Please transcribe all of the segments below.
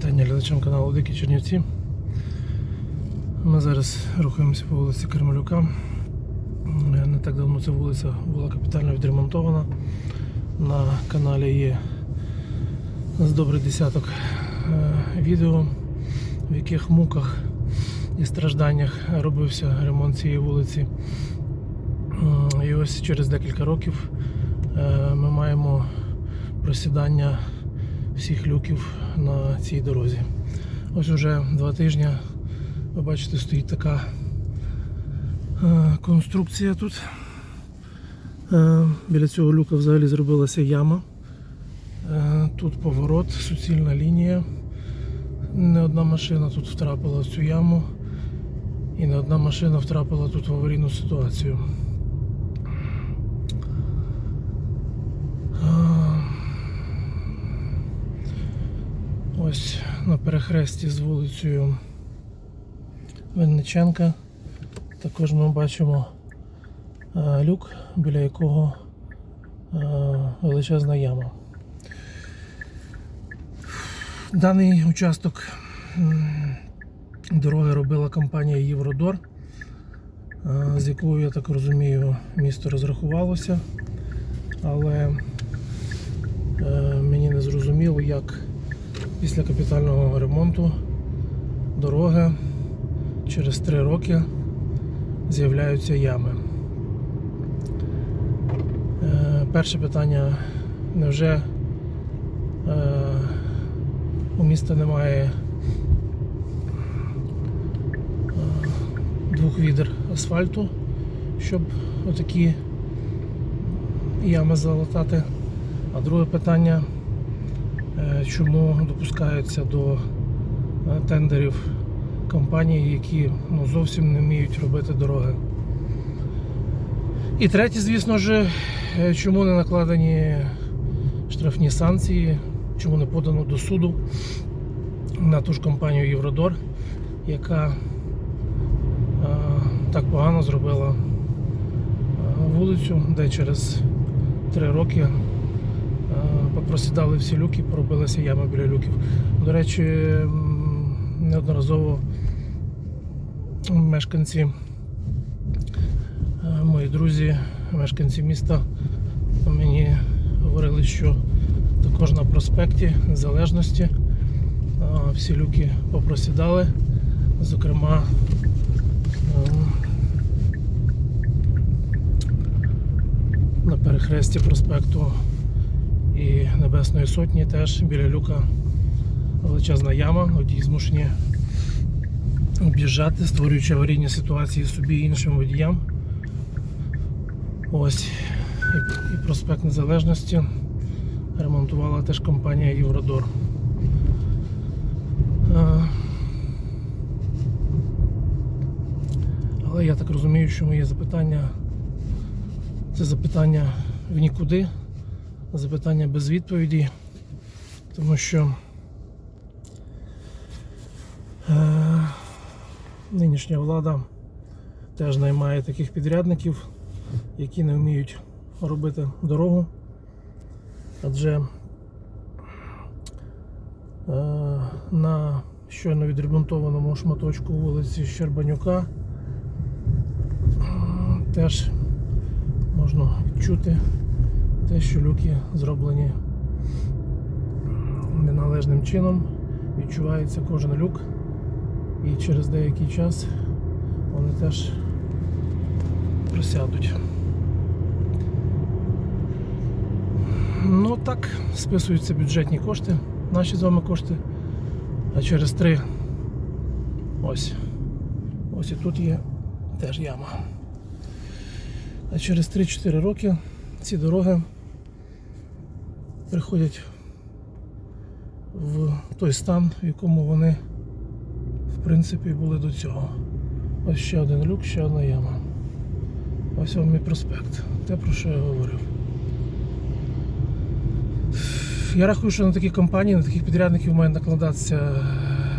Вітання глядачам каналу Дикі Чернівці. Ми зараз рухаємося по вулиці Кермелюка. Е, Не так давно ця вулиця була капітально відремонтована. На каналі є з добрий десяток е, відео, в яких муках і стражданнях робився ремонт цієї вулиці. І ось через декілька років е, ми маємо просідання всіх люків на цій дорозі. Ось уже два тижні, ви бачите, стоїть така е, конструкція тут. Е, Біля цього люка взагалі зробилася яма. Е, Тут поворот, суцільна лінія. Не одна машина тут втрапила в цю яму. І не одна машина втрапила тут в аварійну ситуацію. Е, Ось на перехресті з вулицею Винниченка. Також ми бачимо е, люк, біля якого е, величезна яма. Даний участок дороги робила компанія Євродор, е, з якою, я так розумію, місто розрахувалося, але мені не зрозуміло, як після капітального ремонту дороги через три роки з'являються ями. Е, Перше питання: невже е, у міста немає е, двох відер асфальту, щоб отакі ями залатати? А друге питання. Е, чому допускаються до е, тендерів компанії, які ну, зовсім не вміють робити дороги. І третє, звісно ж, е, чому не накладені штрафні санкції, чому не подано до суду на ту ж компанію Євродор, яка так погано зробила вулицю, де через три роки попросідали всі люки, пробилася яма біля люків. До речі, неодноразово мешканці, е, мої друзі, мешканці міста мені говорили, що також на проспекті Незалежності е, всі люки попросідали. Зокрема, е, на перехресті проспекту і Небесної Сотні теж біля люка величезна яма, водії змушені об'їжджати, створюючи аварійні ситуації собі і іншим водіям. Ось і, проспект Незалежності ремонтувала теж компанія Євродор. Е, Але я так розумію, що моє запитання це запитання в нікуди запитання без відповіді, тому що е, нинішня влада теж наймає таких підрядників, які не вміють робити дорогу, адже е, на щойно відремонтованому шматочку вулиці Щербанюка теж можна відчути те, що люки зроблені неналежним чином, відчувається кожен люк, і через деякий час вони теж просядуть. Ну так, списуються бюджетні кошти, наші з вами кошти, а через три ось. Ось і тут є теж яма. А через 3-4 роки ці дороги приходять в той стан, в якому вони в принципі були до цього. Ось ще один люк, ще одна яма. Ось вам мій проспект. Те, про що я говорив. Я рахую, що на такі компанії, на таких підрядників мають накладатися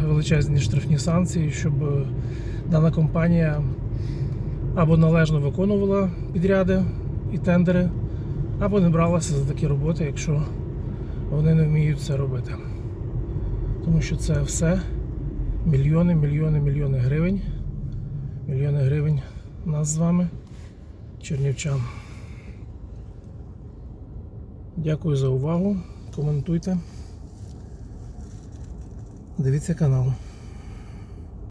величезні штрафні санкції, щоб дана компанія або належно виконувала підряди і тендери, або не бралася за такі роботи, якщо вони не вміють це робити. Тому що це все мільйони, мільйони, мільйони гривень. Мільйони гривень нас з вами, чернівчан. Дякую за увагу. Коментуйте. Дивіться канал.